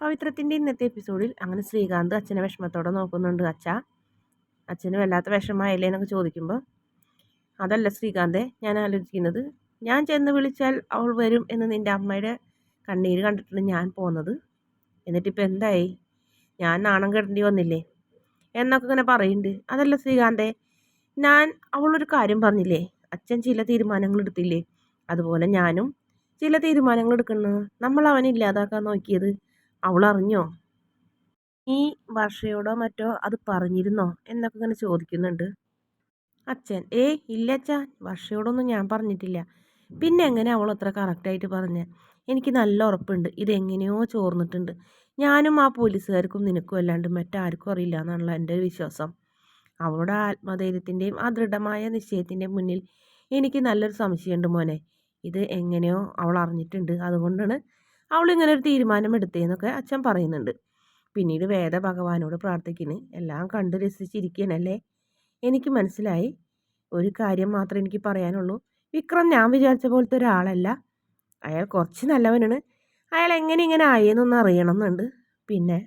പവിത്രത്തിന്റെ ഇന്നത്തെ എപ്പിസോഡിൽ അങ്ങനെ ശ്രീകാന്ത് അച്ഛനെ വിഷമത്തോടെ നോക്കുന്നുണ്ട്. അച്ഛ അച്ഛന് വല്ലാത്ത വിഷമമായില്ലേ എന്നൊക്കെ ചോദിക്കുമ്പോൾ അതല്ല ശ്രീകാന്തെ ഞാൻ ആലോചിക്കുന്നത് ഞാൻ ചെന്ന് വിളിച്ചാൽ അവൾ വരും എന്ന് നിന്റെ അമ്മയുടെ കണ്ണീര് കണ്ടിട്ടുണ്ട് ഞാൻ പോകുന്നത് എന്നിട്ടിപ്പോൾ എന്തായി? ഞാൻ നാണം കെടേണ്ടി വന്നില്ലേ? എന്നൊക്കെ ഇങ്ങനെ പറയുന്നുണ്ട് അതല്ല ശ്രീകാന്തെ ഞാൻ അവളൊരു കാര്യം പറഞ്ഞില്ലേ? അച്ഛൻ ചില തീരുമാനങ്ങൾ എടുത്തില്ലേ? അതുപോലെ ഞാനും ചില തീരുമാനങ്ങൾ എടുക്കുന്നത് നമ്മൾ അവനെ ഇല്ലാതാക്കാൻ നോക്കിയത് അവൾ അറിഞ്ഞോ ഈ വർഷയോടോ മറ്റോ അത് പറഞ്ഞിരുന്നോ? എന്നൊക്കെ ഇങ്ങനെ ചോദിക്കുന്നുണ്ട്. അച്ഛൻ ഏ ഇല്ല അച്ഛാ വർഷയോടൊന്നും ഞാൻ പറഞ്ഞിട്ടില്ല. പിന്നെ എങ്ങനെ അവൾ അത്ര കറക്റ്റായിട്ട് പറഞ്ഞ? എനിക്ക് നല്ല ഉറപ്പുണ്ട് ഇതെങ്ങനെയോ ചോർന്നിട്ടുണ്ട്. ഞാനും ആ പോലീസുകാർക്കും നിനക്കും അല്ലാണ്ട് മറ്റാർക്കും അറിയില്ല എന്നുള്ള എന്റെ വിശ്വാസം. അവളുടെ ആത്മധൈര്യത്തിന്റെയും ആ ദൃഢമായ നിശ്ചയത്തിന്റെ മുന്നിൽ എനിക്ക് നല്ലൊരു സംശയമുണ്ട് മോനെ. ഇത് എങ്ങനെയോ അവൾ അറിഞ്ഞിട്ടുണ്ട്. അതുകൊണ്ടാണ് അവൾ ഇങ്ങനെ ഒരു തീരുമാനം എടുത്തേന്നൊക്കെ അച്ഛൻ പറയുന്നുണ്ട്. പിന്നീട് വേദ ഭഗവാനോട് പ്രാർത്ഥിക്കുന്നു. എല്ലാം കണ്ടു രസിച്ചിരിക്കണല്ലേ? എനിക്ക് മനസ്സിലായി. ഒരു കാര്യം മാത്രമേ എനിക്ക് പറയാനുള്ളൂ. വിക്രം ഞാൻ വിചാരിച്ച പോലത്തെ ഒരാളല്ല. അയാൾ കുറച്ച് നല്ലവനാണ്. അയാൾ എങ്ങനെ ഇങ്ങനെ ആയെന്നൊന്ന് അറിയണം എന്നുണ്ട് പിന്നെ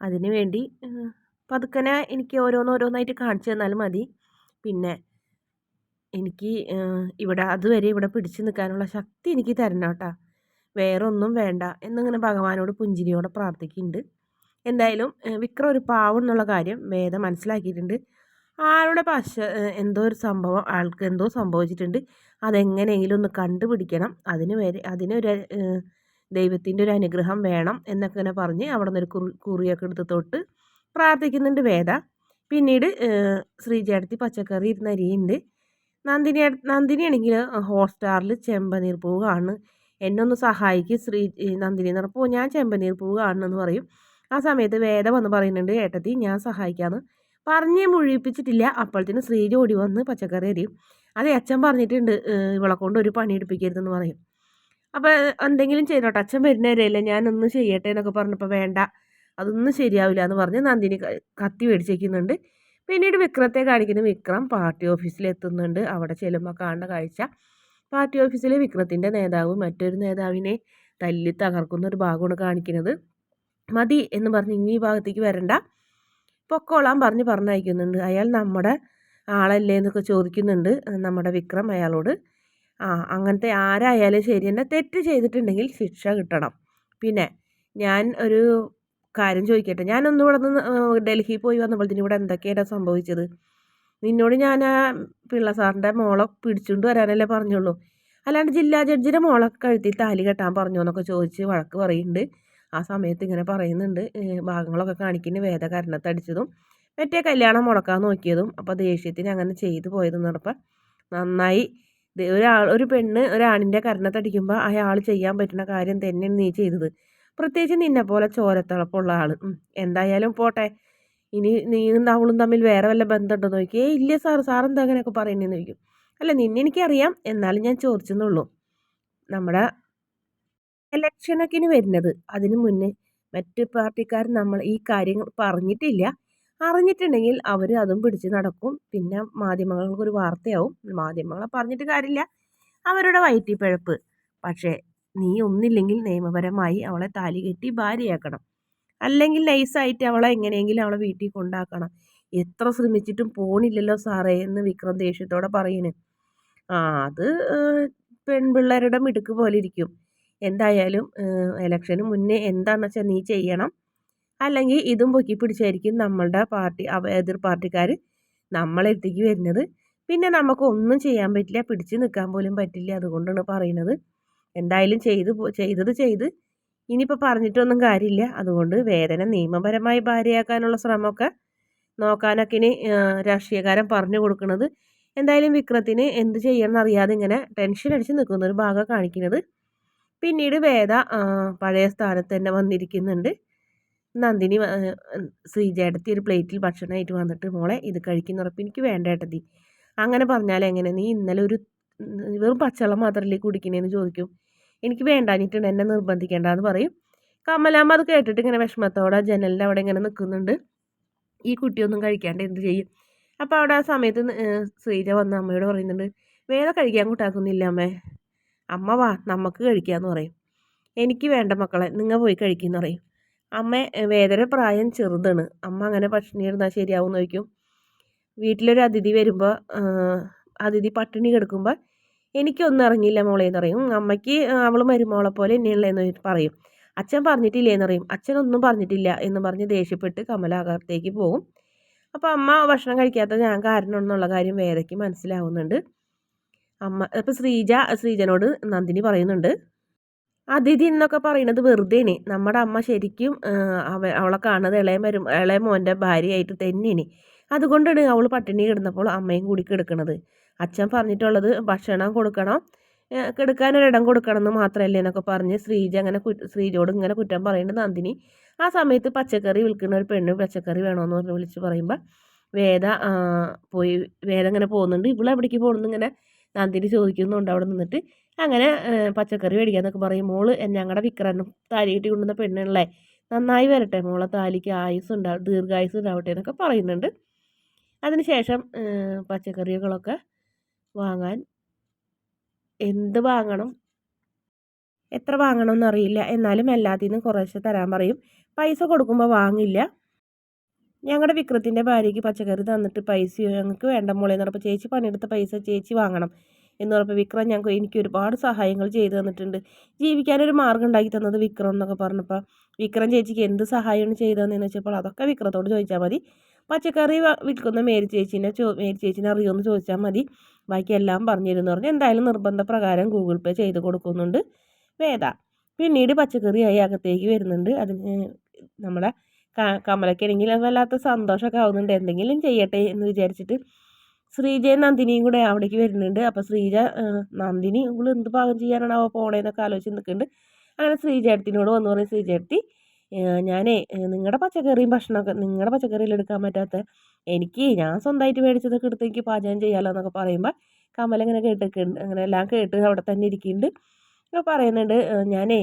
അതിനു വേണ്ടി പതുക്കനെ എനിക്ക് ഓരോന്നോരോന്നായിട്ട് കാണിച്ചു തന്നാലും മതി. പിന്നെ എനിക്ക് ഇവിടെ അതുവരെ ഇവിടെ പിടിച്ചു നിൽക്കാനുള്ള ശക്തി എനിക്ക് തരണം കേട്ടോ. വേറെ ഒന്നും വേണ്ട എന്നിങ്ങനെ ഭഗവാനോട് പുഞ്ചിരിയോടെ പ്രാർത്ഥിക്കുന്നുണ്ട്. എന്തായാലും വിക്രം ഒരു പാവം എന്നുള്ള കാര്യം വേദം മനസ്സിലാക്കിയിട്ടുണ്ട്. ആളുടെ പശ എന്തോ ഒരു സംഭവം ആൾക്ക് എന്തോ സംഭവിച്ചിട്ടുണ്ട്. അതെങ്ങനെയെങ്കിലും ഒന്ന് കണ്ടുപിടിക്കണം. അതിന് വരെ അതിനൊരു ദൈവത്തിന്റെ ഒരു അനുഗ്രഹം വേണം എന്നൊക്കെ ഇങ്ങനെ പറഞ്ഞ് അവിടെ നിന്നൊരു കുറി കുറിയൊക്കെ എടുത്ത് തൊട്ട് പ്രാർത്ഥിക്കുന്നുണ്ട് വേദ. പിന്നീട് ശ്രീചേട്ടത്തി പച്ചക്കറി ഇരുന്ന അരിയുണ്ട് നന്ദിനി നന്ദിനിയാണെങ്കിൽ ഹോട്ട്സ്റ്റാറിൽ ചെമ്പനീർ പൂവ് കാണുന്നു എന്നെ ഒന്ന് സഹായിക്കും. ശ്രീ നന്ദിനി എന്ന് പറഞ്ഞപ്പോൾ ഞാൻ ചെമ്പനീർ പൂവ് കാണണമെന്ന് പറയും. ആ സമയത്ത് വേദ വന്ന് പറയുന്നുണ്ട് ഏട്ടത്തി ഞാൻ സഹായിക്കാമെന്ന് പറഞ്ഞ് മുഴിപ്പിച്ചിട്ടില്ല. അപ്പോഴത്തേന് ശ്രീജ ഓടി വന്ന് പച്ചക്കറി അരിയും. അത് അച്ഛൻ പറഞ്ഞിട്ടുണ്ട് ഇവളെ കൊണ്ട് ഒരു പണി എടുപ്പിക്കരുതെന്ന് പറയും. അപ്പോൾ എന്തെങ്കിലും ചെയ്തോട്ടെ. അച്ഛൻ വരുന്നവരെയല്ലേ ഞാനൊന്നും ചെയ്യട്ടെ എന്നൊക്കെ പറഞ്ഞപ്പോൾ വേണ്ട അതൊന്നും ശരിയാവില്ല എന്ന് പറഞ്ഞ് നന്ദിനി കത്തി മേടിച്ചേക്കുന്നുണ്ട്. പിന്നീട് വിക്രത്തെ കാണിക്കുന്ന വിക്രം പാർട്ടി ഓഫീസിൽ എത്തുന്നുണ്ട് അവിടെ ചെല്ലുമ്പോൾ കാണുന്ന കാഴ്ച. പാർട്ടി ഓഫീസിലെ വിക്രത്തിന്റെ നേതാവ് മറ്റൊരു നേതാവിനെ തല്ലി തകർക്കുന്ന ഒരു ഭാഗമാണ് കാണിക്കുന്നത്. മതി എന്ന് പറഞ്ഞ് ഇനി ഈ ഭാഗത്തേക്ക് വരണ്ട. പൊക്കോളാൻ പറഞ്ഞ് പറഞ്ഞയക്കുന്നുണ്ട്. അയാൾ നമ്മുടെ ആളല്ലേ എന്നൊക്കെ ചോദിക്കുന്നുണ്ട് നമ്മുടെ വിക്രം അയാളോട്. ആ അങ്ങനത്തെ ആരായാലും ശരി. തന്നെ തെറ്റ് ചെയ്തിട്ടുണ്ടെങ്കിൽ ശിക്ഷ കിട്ടണം. പിന്നെ ഞാൻ ഒരു കാര്യം ചോദിക്കട്ടെ. ഞാനൊന്നും ഇവിടെ നിന്ന് ഡൽഹി പോയി വന്നപ്പോഴത്തേനും ഇവിടെ എന്തൊക്കെയാണ് സംഭവിച്ചത്? നിന്നോട് ഞാൻ ആ പിള്ള സാറിന്റെ മോളെ പിടിച്ചുകൊണ്ട് വരാനല്ലേ പറഞ്ഞുള്ളൂ. അല്ലാണ്ട് ജില്ലാ ജഡ്ജിയുടെ മോളെ കഴുത്തി താലി കെട്ടാൻ പറഞ്ഞു എന്നൊക്കെ ചോദിച്ച് വഴക്ക് പറയുന്നുണ്ട്. ആ സമയത്ത് ഇങ്ങനെ പറയുന്നുണ്ട്. ഭാഗങ്ങളൊക്കെ കാണിക്കുന്ന വേദ കരണത്തടിച്ചതും മറ്റേ കല്യാണം മുടക്കാൻ നോക്കിയതും. അപ്പോൾ ദേഷ്യത്തിന് അങ്ങനെ ചെയ്തു പോയതെന്ന് നടപ്പം നന്നായി ഒരാൾ ഒരു പെണ്ണ് ഒരാണിന്റെ കരണത്തടിക്കുമ്പോൾ അയാൾ ചെയ്യാൻ പറ്റുന്ന കാര്യം തന്നെയാണ് നീ ചെയ്തത്. പ്രത്യേകിച്ച് നിന്നെപ്പോലെ ചോരത്തിളപ്പുള്ള ആൾ എന്തായാലും പോട്ടെ. ഇനി നീയും അവളും തമ്മിൽ വേറെ വല്ല ബന്ധമുണ്ടോ നോക്കി. ഏ ഇല്ല സാർ എന്താ അങ്ങനെയൊക്കെ പറയുന്നതെന്ന് ചോദിക്കും. അല്ല നിന്നെ എനിക്കറിയാം. എന്നാലും ഞാൻ ചോദിച്ചെന്നുള്ളൂ. നമ്മുടെ ഇലക്ഷനൊക്കെ ഇനി വരുന്നത്. അതിനു മുന്നേ മറ്റ് പാർട്ടിക്കാർ നമ്മൾ ഈ കാര്യങ്ങൾ പറഞ്ഞിട്ടില്ല. അറിഞ്ഞിട്ടുണ്ടെങ്കിൽ അവർ അതും പിടിച്ച് നടക്കും. പിന്നെ മാധ്യമങ്ങൾക്കൊരു വാർത്തയാവും. മാധ്യമങ്ങളെ പറഞ്ഞിട്ട് കാര്യമില്ല. അവരുടെ വയറ്റിപ്പഴപ്പ് പക്ഷേ നീ ഒന്നില്ലെങ്കിൽ നിയമപരമായി അവളെ താലി കെട്ടി ഭാര്യയാക്കണം. അല്ലെങ്കിൽ നൈസായിട്ട് അവളെ എങ്ങനെയെങ്കിലും അവളെ വീട്ടിൽ കൊണ്ടാക്കണം. എത്ര ശ്രമിച്ചിട്ടും പോണില്ലല്ലോ സാറേ എന്ന് വിക്രം ദേഷ്യത്തോടെ പറയുന്നു. ആ അത് പെൺപിള്ളേരുടെ മിടുക്ക് പോലെ ഇരിക്കും. എന്തായാലും ഇലക്ഷന് മുന്നേ എന്താണെന്ന് വെച്ചാൽ നീ ചെയ്യണം. അല്ലെങ്കിൽ ഇതും പൊക്കി പിടിച്ചായിരിക്കും നമ്മളുടെ പാർട്ടി എതിർ പാർട്ടിക്കാർ നമ്മളെത്തേക്ക് വരുന്നത്. പിന്നെ നമുക്ക് ഒന്നും ചെയ്യാൻ പറ്റില്ല പിടിച്ചു നിൽക്കാൻ പോലും പറ്റില്ല അതുകൊണ്ടാണ് പറയുന്നത്. എന്തായാലും ചെയ്ത് ചെയ്തത് ചെയ്ത് ഇനിയിപ്പോൾ പറഞ്ഞിട്ടൊന്നും കാര്യമില്ല. അതുകൊണ്ട് വേദന നിയമപരമായി ഭാര്യയാക്കാനുള്ള ശ്രമമൊക്കെ നോക്കാനൊക്കെ ഇനി രാഷ്ട്രീയക്കാരൻ പറഞ്ഞു കൊടുക്കുന്നത്. എന്തായാലും വിക്രത്തിന് എന്ത് ചെയ്യണം അറിയാതെ ഇങ്ങനെ ടെൻഷൻ അടിച്ച് നിൽക്കുന്ന ഒരു ഭാഗം കാണിക്കുന്നത്. പിന്നീട് വേദ പഴയ സ്ഥാനത്ത് തന്നെ വന്നിരിക്കുന്നുണ്ട്. നന്ദിനി ശ്രീജേടത്തി ഒരു പ്ലേറ്റിൽ ഭക്ഷണമായിട്ട് വന്നിട്ട് മോളെ ഇത് കഴിക്കുന്നുറപ്പ് എനിക്ക് വേണ്ട ഏട്ടത്തി. അങ്ങനെ പറഞ്ഞാൽ എങ്ങനെ? നീ ഇന്നലെ ഒരു വെറും പച്ചവെള്ളം മാത്രമല്ലേ കുടിക്കണേന്ന് ചോദിക്കും. എനിക്ക് വേണ്ടാഞ്ഞിട്ടുണ്ട് എന്നെ നിർബന്ധിക്കേണ്ട എന്ന് പറയും. കമലാമ്മ അത് കേട്ടിട്ട് ഇങ്ങനെ വിഷമത്തോടെ ജനലിന്റെ അവിടെ ഇങ്ങനെ നിൽക്കുന്നുണ്ട്. ഈ കുട്ടിയൊന്നും കഴിക്കാണ്ട് എന്ത് ചെയ്യും? അപ്പോൾ അവിടെ ആ സമയത്ത് ശ്രീജ വന്ന അമ്മയോട് പറയുന്നുണ്ട് വേറെ കഴിക്കാൻ കൂട്ടാക്കുന്നില്ല അമ്മേ. അമ്മ വാ നമുക്ക് കഴിക്കാമെന്ന് പറയും. എനിക്ക് വേണ്ട മക്കളെ നിങ്ങൾ പോയി കഴിക്കുമെന്ന് പറയും. അമ്മ വേദന പ്രായം ചെറുതാണ്. അമ്മ അങ്ങനെ പട്ടിണി ഇരുന്നാൽ ശരിയാവും ചോദിക്കും. വീട്ടിലൊരു അതിഥി വരുമ്പോൾ അതിഥി പട്ടിണി കിടക്കുമ്പോൾ എനിക്കൊന്നും അറിഞ്ഞില്ല മോളെ എന്ന് പറയും. അമ്മയ്ക്ക് അവൾ മരുമോളെ പോലെ എന്നെയുള്ള എന്ന് പറയും. അച്ഛൻ പറഞ്ഞിട്ടില്ലേ പറയും. അച്ഛനൊന്നും പറഞ്ഞിട്ടില്ല എന്ന് പറഞ്ഞ് ദേഷ്യപ്പെട്ട് കമല അകത്തേക്ക് പോകും. അപ്പോൾ അമ്മ ഭക്ഷണം കഴിക്കാത്ത ഞാൻ കാരണം എന്നുള്ള കാര്യം വേദയ്ക്ക് മനസ്സിലാവുന്നുണ്ട്. അമ്മ അപ്പോൾ ശ്രീജ ശ്രീജനോട് നന്ദിനി പറയുന്നുണ്ട്. അതിഥി എന്നൊക്കെ പറയുന്നത് വെറുതെയാണ്. നമ്മുടെ അമ്മ ശരിക്കും അവ അവളെ കാണുന്നത് ഇളയ മരും ഇളയ മോന്റെ ഭാര്യയായിട്ട് തന്നെയാണ്. അതുകൊണ്ടാണ് അവൾ പട്ടിണി കിടന്നപ്പോൾ അമ്മയും കൂടി കിടക്കുന്നത് അച്ഛൻ പറഞ്ഞിട്ടുള്ളത് ഭക്ഷണം കൊടുക്കണം കിടക്കാനൊരിടം കൊടുക്കണം എന്ന് മാത്രമല്ലേ എന്നൊക്കെ പറഞ്ഞ് ശ്രീജ അങ്ങനെ ശ്രീജയോട് ഇങ്ങനെ കുറ്റം പറയുന്നുണ്ട് നന്ദിനി. ആ സമയത്ത് പച്ചക്കറി വിൽക്കുന്ന ഒരു പെണ്ണ് പച്ചക്കറി വേണമെന്ന് പറഞ്ഞ് വിളിച്ച് പറയുമ്പോൾ വേദ പോയി വേദ ഇങ്ങനെ പോകുന്നുണ്ട്. ഇവിടെ എവിടേക്ക് പോകുന്നു ഇങ്ങനെ നന്ദിനി ചോദിക്കുന്നുണ്ട് അവിടെ നിന്നിട്ട്. അങ്ങനെ പച്ചക്കറി മേടിക്കാന്നൊക്കെ പറയും. മോൾ ഞങ്ങളുടെ വിക്രനും താലി കെട്ടി കൊണ്ടുവന്ന പെണ്ണുള്ളേ നന്നായി വരട്ടെ മോളെ താലിക്ക് ആയുസ് ഉണ്ടാവും ദീർഘായുസ് ഉണ്ടാവട്ടെ എന്നൊക്കെ പറയുന്നുണ്ട് അതിനുശേഷം പച്ചക്കറികളൊക്കെ വാങ്ങാൻ? എന്ത് വാങ്ങണം? എത്ര വാങ്ങണം എന്നറിയില്ല എന്നാലും എല്ലാത്തിനും കുറേശ്ശെ തരാൻ പറയും. പൈസ കൊടുക്കുമ്പോൾ വാങ്ങില്ല. ഞങ്ങളുടെ വിക്രത്തിന്റെ ഭാര്യയ്ക്ക് പച്ചക്കറി തന്നിട്ട് പൈസയോ ഞങ്ങൾക്ക് വേണ്ട മോളെ എന്ന് പറഞ്ഞപ്പോൾ ചേച്ചി പണിയെടുത്ത പൈസ ചേച്ചി വാങ്ങണം എന്ന് പറഞ്ഞപ്പോൾ വിക്രം ഞങ്ങൾക്ക് എനിക്ക് ഒരുപാട് സഹായങ്ങൾ ചെയ്തു തന്നിട്ടുണ്ട്. ജീവിക്കാനൊരു മാർഗം ഉണ്ടാക്കി തന്നത് വിക്രം എന്നൊക്കെ പറഞ്ഞപ്പോൾ വിക്രം ചേച്ചിക്ക് എന്ത് സഹായമാണ് ചെയ്തതെന്ന് വെച്ചപ്പോൾ അതൊക്കെ വിക്രത്തോട് ചോദിച്ചാൽ മതി. പച്ചക്കറി വിൽക്കുന്ന മേരി ചേച്ചീനെ ചോ മേരി ചേച്ചീനെ അറിയുമെന്ന് ചോദിച്ചാൽ മതി. ബാക്കി എല്ലാം പറഞ്ഞിരുന്നു പറഞ്ഞു. എന്തായാലും നിർബന്ധപ്രകാരം ഗൂഗിൾ പേ ചെയ്ത് കൊടുക്കുന്നുണ്ട് വേദ. പിന്നീട് പച്ചക്കറിയായി അകത്തേക്ക് വരുന്നുണ്ട്. അതിന് നമ്മുടെ കമലക്കാണെങ്കിൽ വല്ലാത്ത സന്തോഷമൊക്കെ ആവുന്നുണ്ട്. എന്തെങ്കിലും ചെയ്യട്ടെ എന്ന് വിചാരിച്ചിട്ട് ശ്രീജയും നന്ദിനിയും കൂടെ അവിടേക്ക് വരുന്നുണ്ട്. അപ്പോൾ ശ്രീജ നന്ദിനി ഇവൾ എന്ത് പാകം ചെയ്യാനാണ് അവ പോണേന്നൊക്കെ ആലോചിച്ച് നിൽക്കുന്നുണ്ട്. അങ്ങനെ ശ്രീജേട്ടത്തിനോട് വന്നു പറഞ്ഞ് ശ്രീജേട്ടത്തി ഞാനേ നിങ്ങളുടെ പച്ചക്കറിയും ഭക്ഷണമൊക്കെ നിങ്ങളുടെ പച്ചക്കറിയിൽ എടുക്കാൻ പറ്റാത്ത എനിക്ക് ഞാൻ സ്വന്തമായിട്ട് മേടിച്ചതൊക്കെ എടുത്ത് എനിക്ക് പാചകം ചെയ്യാമല്ലോ എന്നൊക്കെ പറയുമ്പോൾ കമൽ ഇങ്ങനെ കേട്ടിട്ടുണ്ട് അങ്ങനെ എല്ലാം കേട്ട് അവിടെ തന്നെ ഇരിക്കുന്നുണ്ട് പറയുന്നുണ്ട് ഞാനേ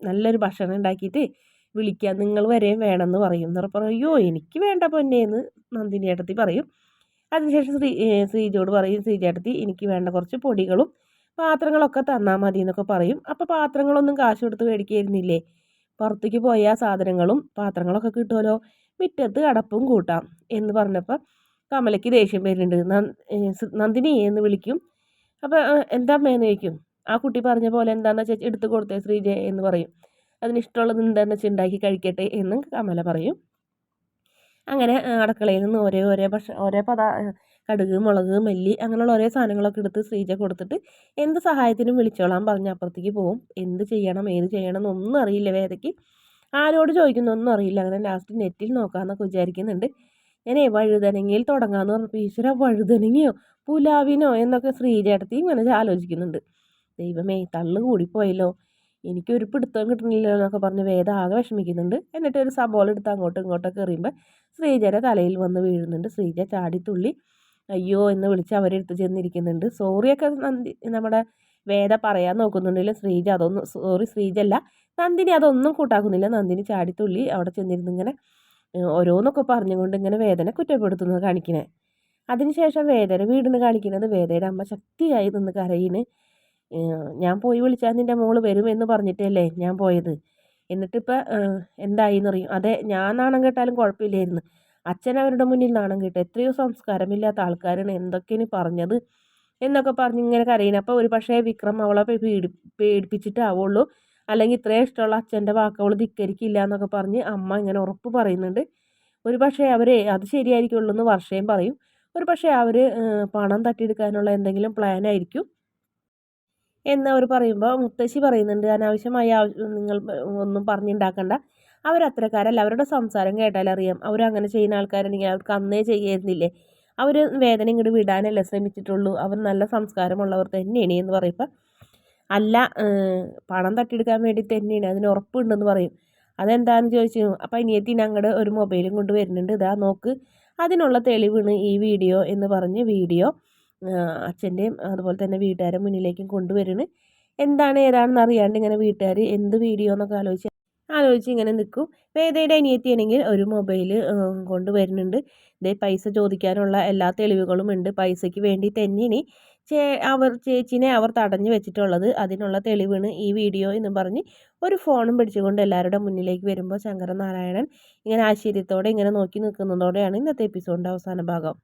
നല്ലൊരു ഭക്ഷണം ഉണ്ടാക്കിയിട്ട് വിളിക്കാം നിങ്ങൾ വരെയും വേണമെന്ന് പറയും. എന്ന് പറയും അയ്യോ എനിക്ക് വേണ്ട പൊന്നേന്ന് നന്ദിനി ഏട്ടത്തി പറയും. അതിനുശേഷം ശ്രീ ശ്രീജോട് പറയും ശ്രീജേട്ടത്തി എനിക്ക് വേണ്ട കുറച്ച് പൊടികളും പാത്രങ്ങളൊക്കെ തന്നാൽ മതി എന്നൊക്കെ പറയും. അപ്പോൾ പാത്രങ്ങളൊന്നും കാശ് കൊടുത്ത് മേടിക്കായിരുന്നില്ലേ? പുറത്തേക്ക് പോയ സാധനങ്ങളും പാത്രങ്ങളൊക്കെ കിട്ടുമല്ലോ മുറ്റത്ത് അടപ്പും കൂട്ടാം എന്ന് പറഞ്ഞപ്പോൾ കമലയ്ക്ക് ദേഷ്യം വരുന്നുണ്ട്. നന്ദിനി എന്ന് വിളിക്കും. അപ്പോൾ എന്താ അമ്മയെന്ന് ചോദിക്കും. ആ കുട്ടി പറഞ്ഞ പോലെ എന്താണെന്ന് വെച്ചാൽ എടുത്തു കൊടുത്തേ ശ്രീജ എന്ന് പറയും. അതിനിഷ്ടമുള്ളത് എന്താണെന്ന് വെച്ചാൽ ഉണ്ടാക്കി കഴിക്കട്ടെ എന്നും കമല പറയും. അങ്ങനെ അടുക്കളയിൽ നിന്ന് ഓരോ ഓരോ ഭക്ഷ ഓരോ പദാ കടുക് മുളക് മല്ലി അങ്ങനെയുള്ള ഓരോ സാധനങ്ങളൊക്കെ എടുത്ത് ശ്രീജ കൊടുത്തിട്ട് എന്ത് സഹായത്തിനും വിളിച്ചോളാം പറഞ്ഞ് അപ്പുറത്തേക്ക് പോകും എന്ത് ചെയ്യണം ഏത് ചെയ്യണം എന്നൊന്നും അറിയില്ല വേദയ്ക്ക്. ആരോട് ചോദിക്കുന്നൊന്നും അറിയില്ല. അങ്ങനെ ലാസ്റ്റ് നെറ്റിൽ നോക്കാമെന്നൊക്കെ വിചാരിക്കുന്നുണ്ട്. ഞാനേ വഴുതനങ്ങയിൽ തുടങ്ങാമെന്ന് പറഞ്ഞപ്പോൾ ഈശ്വര വഴുതനങ്ങയോ പുലാവിനോ? എന്നൊക്കെ ശ്രീജേട്ടത്തി ഇങ്ങനെ ആലോചിക്കുന്നുണ്ട്. ദൈവമേ തള്ളു കൂടിപ്പോയല്ലോ. എനിക്കൊരു പിടുത്തം കിട്ടുന്നില്ലല്ലോ എന്നൊക്കെ പറഞ്ഞ് വേദ ആകെ വിഷമിക്കുന്നുണ്ട്. എന്നിട്ട് ഒരു സബോൾ അങ്ങോട്ടും ഇങ്ങോട്ടൊക്കെ എറിയുമ്പോൾ ശ്രീജയുടെ തലയിൽ വന്ന് വീഴുന്നുണ്ട്. ശ്രീജ ചാടിത്തുള്ളി അയ്യോ എന്ന് വിളിച്ച് അവരെടുത്ത് ചെന്നിരിക്കുന്നുണ്ട്. സോറിയൊക്കെ നന്ദി നമ്മുടെ വേദ പറയാൻ നോക്കുന്നുണ്ടെങ്കിലും ശ്രീജ അതൊന്നും സോറി ശ്രീജ അല്ല നന്ദിനി അതൊന്നും കൂട്ടാക്കുന്നില്ല. നന്ദിനി ചാടിത്തുള്ളി അവിടെ ചെന്നിരുന്ന് ഇങ്ങനെ ഓരോന്നൊക്കെ പറഞ്ഞുകൊണ്ട് ഇങ്ങനെ വേദന കുറ്റപ്പെടുത്തുന്നത് കാണിക്കണേ. അതിനുശേഷം വേദന വീടിന് കാണിക്കുന്നത് വേദയുടെ അമ്മ ശക്തിയായി നിന്ന് കരയിന് ഞാൻ പോയി വിളിച്ചാൽ നിന്റെ മോൾ വരും എന്ന് പറഞ്ഞിട്ടല്ലേ ഞാൻ പോയത്. എന്നിട്ടിപ്പോൾ എന്തായി എന്നറിയും. അതെ ഞാൻ നാണം കേട്ടാലും കുഴപ്പമില്ലായിരുന്നു. അച്ഛൻ അവരുടെ മുന്നിൽ നാണം കേട്ടു എത്രയോ സംസ്കാരമില്ലാത്ത ആൾക്കാരാണ് എന്തൊക്കെയാണ് പറഞ്ഞത് എന്നൊക്കെ പറഞ്ഞ് ഇങ്ങനെ കരയുന്നത് അപ്പോൾ ഒരു പക്ഷേ വിക്രം അവളെ പേടി പേടിപ്പിച്ചിട്ടാവുള്ളൂ. അല്ലെങ്കിൽ ഇത്രയും ഇഷ്ടമുള്ള അച്ഛന്റെ വാക്ക് അവൾ ധിക്കരിക്കില്ല എന്നൊക്കെ പറഞ്ഞ് അമ്മ ഇങ്ങനെ ഉറപ്പ് പറയുന്നുണ്ട്. ഒരു പക്ഷേ അവർ അത് ശരിയായിരിക്കുള്ളൂ എന്ന് വർഷയും പറയും. ഒരു പക്ഷേ അവർ പണം തട്ടിയെടുക്കാനുള്ള എന്തെങ്കിലും പ്ലാൻ ആയിരിക്കും എന്ന് അവർ പറയുമ്പോൾ മുത്തശ്ശി പറയുന്നുണ്ട്. അനാവശ്യമായി നിങ്ങൾ ഒന്നും പറഞ്ഞുണ്ടാക്കണ്ട അവരത്രക്കാരല്ല. അവരുടെ സംസാരം കേട്ടാൽ അറിയാം. അവരങ്ങനെ ചെയ്യുന്ന ആൾക്കാരുണ്ടെങ്കിൽ അവർക്ക് അന്നേ ചെയ്യായിരുന്നില്ലേ? അവർ വേദന ഇങ്ങോട്ട് വിടാനല്ലേ ശ്രമിച്ചിട്ടുള്ളൂ. അവർ നല്ല സംസ്കാരമുള്ളവർ തന്നെയാണ് എന്ന് പറയുമ്പോൾ അല്ല പണം തട്ടിയെടുക്കാൻ വേണ്ടി തന്നെയാണ്. അതിന് ഉറപ്പുണ്ടെന്ന് പറയും. അതെന്താണെന്ന് ചോദിച്ചു അപ്പം അനിയത്തി ഞങ്ങളുടെ ഒരു മൊബൈലും കൊണ്ട് വരുന്നുണ്ട്. ഇതാ നോക്ക്. അതിനുള്ള തെളിവാണ് ഈ വീഡിയോ എന്ന് പറഞ്ഞ് വീഡിയോ അച്ഛന്റെയും അതുപോലെ തന്നെ വീട്ടുകാരെ മുന്നിലേക്കും കൊണ്ടുവരുന്നു എന്താണ് ഏതാണെന്ന് അറിയാണ്ട് ഇങ്ങനെ വീട്ടുകാർ എന്ത് വീഡിയോ എന്നൊക്കെ ആലോചിച്ച് ആലോചിച്ച് ഇങ്ങനെ നിൽക്കും വേദയുടെ അനിയത്തിയാണെങ്കിൽ ഒരു മൊബൈൽ കൊണ്ടുവരുന്നുണ്ട് ഇതേ പൈസ ചോദിക്കാനുള്ള എല്ലാ തെളിവുകളും ഉണ്ട്. പൈസയ്ക്ക് വേണ്ടി തന്നെയാണ് ചേ അവർ ചേച്ചിനെ അവർ തടഞ്ഞു വെച്ചിട്ടുള്ളത്. അതിനുള്ള തെളിവാണ് ഈ വീഡിയോ എന്ന് പറഞ്ഞ് ഒരു ഫോണും പിടിച്ചുകൊണ്ട് എല്ലാവരുടെ മുന്നിലേക്ക് വരുമ്പോൾ ശങ്കരനാരായണൻ ഇങ്ങനെ ആശ്ചര്യത്തോടെ ഇങ്ങനെ നോക്കി നിൽക്കുന്നതോടെയാണ് ഇന്നത്തെ എപ്പിസോഡിന്റെ അവസാന ഭാഗം.